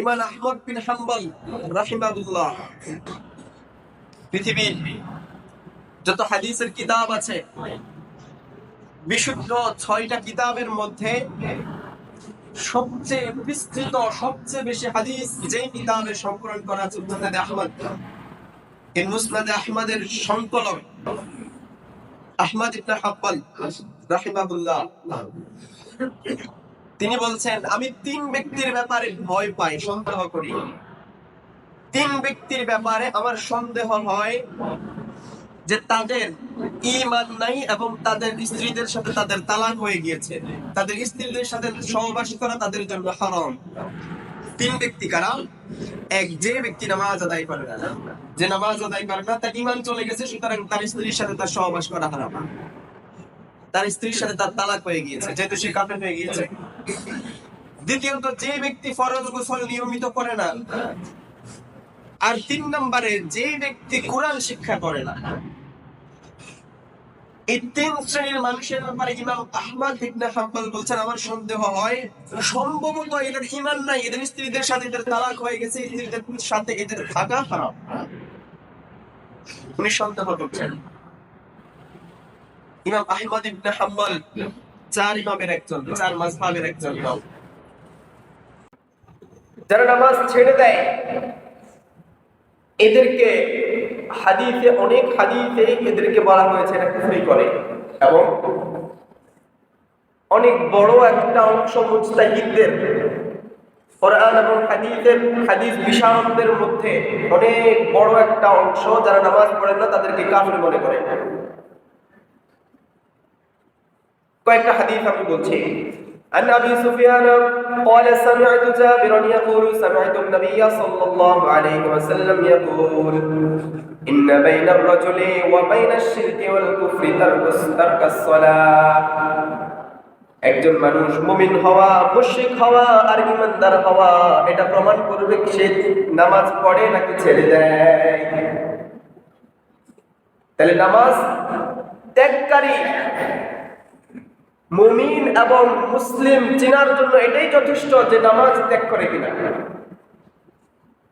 ইমান আহমদ বিন হাম্বল রাহিমাহুল্লাহ। পৃথিবীর যত হাদিসের কিতাব আছে, বিশুদ্ধ ছয়টা কিতাবের মধ্যে সবচেয়ে বিস্তৃত, সবচেয়ে বেশি হাদিস যে কিতাবের সংকলন করা আছে মুসনাদ আহমদ। এই মুসনাদ আহমদের সংকলন আহমদ ইবনে হাব্বাল রাহিমাহুল্লাহ। তিনি বলছেন, আমি তিন ব্যক্তির ব্যাপারে ভয় পাই, সন্দেহ করি। তিন ব্যক্তির ব্যাপারে আমার সন্দেহ হয় যে তাদের ইমান নাই এবং তাদের স্ত্রীদের সাথে তাদের তালাক হয়ে গিয়েছে। তাদের স্ত্রীদের সাথে সহবাস করা তাদের জন্য হারাম। তিন ব্যক্তি কারা? এক, যে ব্যক্তি নামাজ আদায় করে না। যে নামাজ আদায় করে না, তার ইমান চলে গেছে, সুতরাং তার স্ত্রীর সাথে তার সহবাস করা হারাম। তার স্ত্রীর সাথে তার তালাক হয়ে গিয়েছে, যেহেতু সে কাফের হয়ে গিয়েছে। দ্বিতীয়ত, যে ব্যক্তি ফরজ গোসল নিয়মিত করে না, আর তিন নম্বরে, যে ব্যক্তি কোরআন শিক্ষা করে না, এই তিন শ্রেণির মানুষের ব্যাপারে ইমাম আহমদ বলছেন, আমার সন্দেহ হয়, সম্ভবত এদের ইমান নাই, এদের স্ত্রীদের সাথে এদের তালাক হয়ে গেছে, স্ত্রীদের সাথে এদের থাকা খারাপ উনি সন্দেহ করছেন। ইমাম আহমদ ইবনে হাম্বল, চার ইমামের একজন, চার মাযহাবের একজন ইমাম। যারা নামাজ ছেড়ে দেয়, এদেরকে হাদিসে, অনেক হাদিসে এদেরকে বলা হয়েছে এটা কুফরি করে। এবং অনেক বড় একটা অংশ মুজতাহিদদের, কোরআন এবং হাদিসের, হাদিস বিশারদদের মধ্যে অনেক বড় একটা অংশ যারা নামাজ পড়েন না, তাদেরকে কাফির মনে করে। কয়েকটা হাদিস আমি বলছি عن ابي سفيان قال سمعت جابرا يقول سمعت النبي صلى الله عليه وسلم يقول ان بين الرجل وبين الشرك والكفر ترك ترك الصلاه একজন মানুষ মুমিন হওয়া মুশরিক হওয়া আর ইমানদার হওয়া এটা প্রমাণ করবে সে নামাজ পড়ে নাকি ছেড়ে দেয় তাহলে নামাজ ত্যাগকারী মুমিন এবং মুসলিম চিনার জন্য এটাই যথেষ্ট যে নামাজ ত্যাগ করে কিনা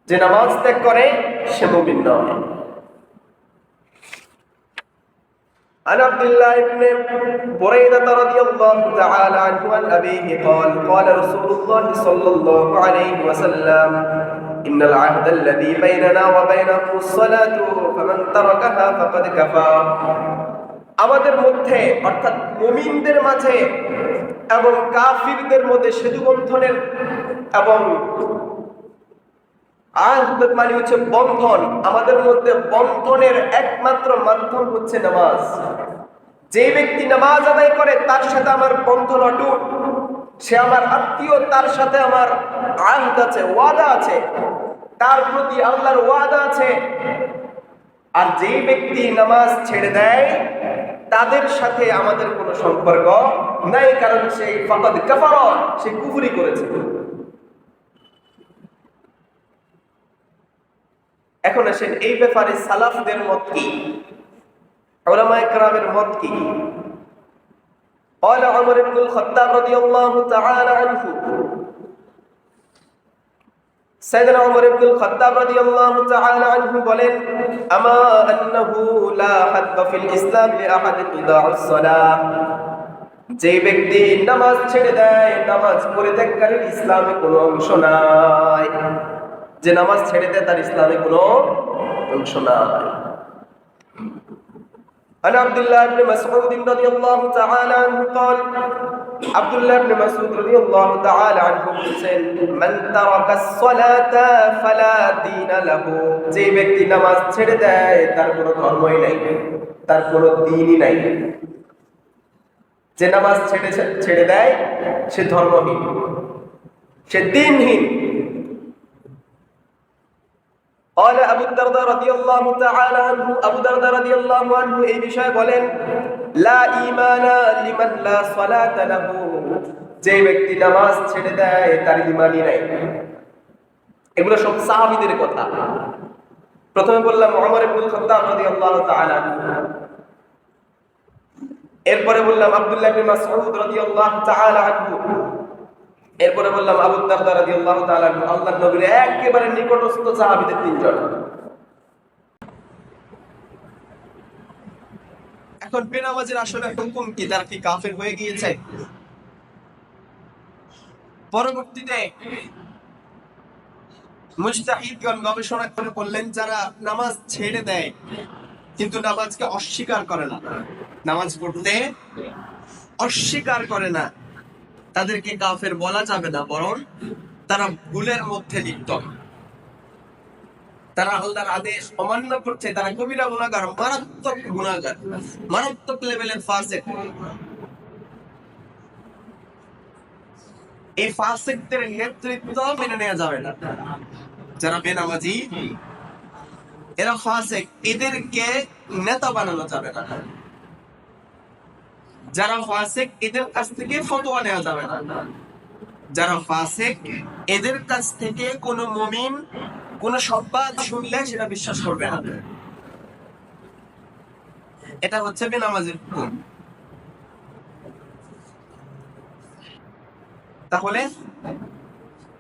যে নামাজ ত্যাগ করে সে মুমিন নয় عن عبد الله بن بريدة رضي الله تعالى عنه عن أبيه قال قال رسول الله صلى الله عليه وسلم إن العهد الذي بيننا وبينهم الصلاة فمن تركها فقد كفر আমাদের মধ্যে, অর্থাৎ মুমিনদের মাঝে এবং কাফিরদের মধ্যে সেতু বন্ধনের এবং আহদ মানে হচ্ছে বন্ধন, আমাদের মধ্যে বন্ধনের একমাত্র মাধ্যম হচ্ছে নামাজ। যে ব্যক্তি নামাজ আদায় করে, তার সাথে আমার বন্ধন অটুট। সে আমার আত্মীয়, তার সাথে আমার আহদ আছে, ওয়াদা আছে। তার প্রতি আল্লাহর ওয়াদা আছে। আর যে ব্যক্তি নামাজ ছেড়ে দেয় তাদের সাথে আমাদের কোনো সম্পর্ক নাই কারণ সে ফাকাদ কাফার সে কুফরি করেছে এখন আসেন এই ব্যাপারে সালাফদের মত কি ওলামা একরামের মত কি قال عمر بن الخطاب رضي الله تعالى عنه سيدنا عمر بن الخطاب رضي الله تعالى عنه বলেন اما انه لا حد في الاسلام لاحد تضاع الصلاه যে ব্যক্তি নামাজ ছেড়ে দেয় নামাজ পরিত্যাগকারীর ইসলামে কোনো অংশ নাই যে নামাজ ছেড়ে দেয় তার ইসলামে কোনো অংশ নাই عن عبد الله بن مسعود رضي الله تعالى عنه قال আব্দুল্লাহ ইবনে মাসউদ রাদিয়াল্লাহু তাআলা আনহু বলেছেন, মান তারাকা সালাতা ফালা দীন লাহু। যে ব্যক্তি নামাজ ছেড়ে দেয়, তার কোনো ধর্মই নাই, তার কোনো দ্বীনই নাই। যে নামাজ ছেড়ে ছেড়ে দেয়, সে ধর্মহীন। সে দিনহীন। قال أبو الدرداء رضي الله تعالى عنه أبو الدرداء رضي الله عنه এই বিষয়ে বলেন লা ঈমানা লিমান লা সালাতা লাহু যে ব্যক্তি নামাজ ছেড়ে দেয় তার ঈমানই নাই এগুলো সব সাহাবীদের কথা প্রথমে বললাম ওমর ইবনে খাত্তাব রাদিয়াল্লাহু তাআলা আনহু এরপরে বললাম আব্দুল্লাহ ইবনে মাসউদ রাদিয়াল্লাহু তাআলা আনহু এরপরে বললাম আবু দারদা রাদিয়াল্লাহু তাআলা আনহু, আল্লাহর নবীর একেবারে নিকটস্থ সাহাবীদের তিনজন। এখন বেনামাজের আসলে হুকুম কি? তারা কি কাফের হয়ে গিয়েছে? পরবর্তীতে গবেষণা করে বললেন যারা নামাজ ছেড়ে দেয় কিন্তু নামাজকে অস্বীকার করে না। নামাজ পড়তে অস্বীকার করে না। তাদেরকে কাফের বলা যাবে না, বরং তারা ভুলের মধ্যে লিপ্ত। তারা আল্লাহর আদেশ অমান্য করছে, তারা কবিরা গুণাগার মারাত্মক গুণাগার মারাত্মক লেভেলের ফাসেক। এই ফাসেকদের নেতৃত্ব মেনে নেওয়া যাবে না। যারা বেনামাজি, এরা ফাসেক, এদেরকে নেতা বানানো যাবে না। যারা ফাসেক, এদের কাছ থেকে ফতোয়া নেওয়া যাবে না। যারা ফাসেক, এদের কাছ থেকে কোনো মুমিন, কোন সংবাদ শুনলে সেটা বিশ্বাস করবে না। এটা হচ্ছে বেনামাজের হুকুম। তাহলে,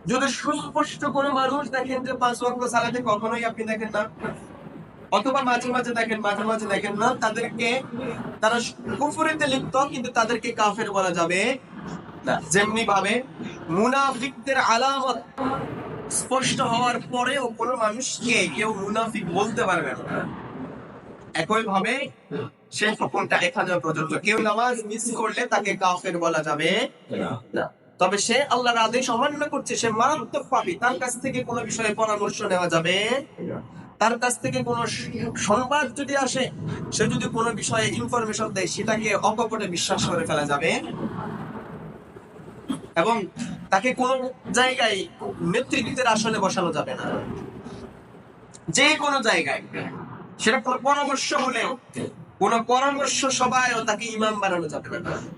যদি সুস্পষ্ট কোনো মানুষ দেখেন যে পাঁচ ওয়াক্ত সালাতে কখনোই আপনি দেখেন না অথবা মাঝে মাঝে দেখেন মাঝে মাঝে দেখেন না তাদেরকে তারা কুফরিতে লিপ্ত কিন্তু তাদেরকে কাফের বলা যাবে না। যেমনি ভাবে মুনাফিকদের আলামত স্পষ্ট হওয়ার পরেও কোনো মানুষকে কেউ মুনাফিক বলতে পারবে না। একই ভাবে সেই হুকুমটা এখানে প্রযোজ্য কেউ নামাজ মিস করলে তাকে কাফের বলা যাবে না। তবে সে আল্লাহর আদেশ অমান্য করছে সে মারাত্মক পাপী তার কাছ থেকে কোনো বিষয়ে পরামর্শ নেওয়া যাবে তার কাছ থেকে কোনো সংবাদ যদি আসে, সে যদি কোনো বিষয়ে ইনফরমেশন দেয়, সেটাকে অকপটে বিশ্বাস করে ফেলা যাবে। এবং তাকে কোন জায়গায় নেতৃত্বের আসনে বসানো যাবে না। যে কোনো জায়গায়। সেটা পরামর্শ হলেও, কোন পরামর্শ সভায়ও তাকে ইমাম বানানো যাবে না।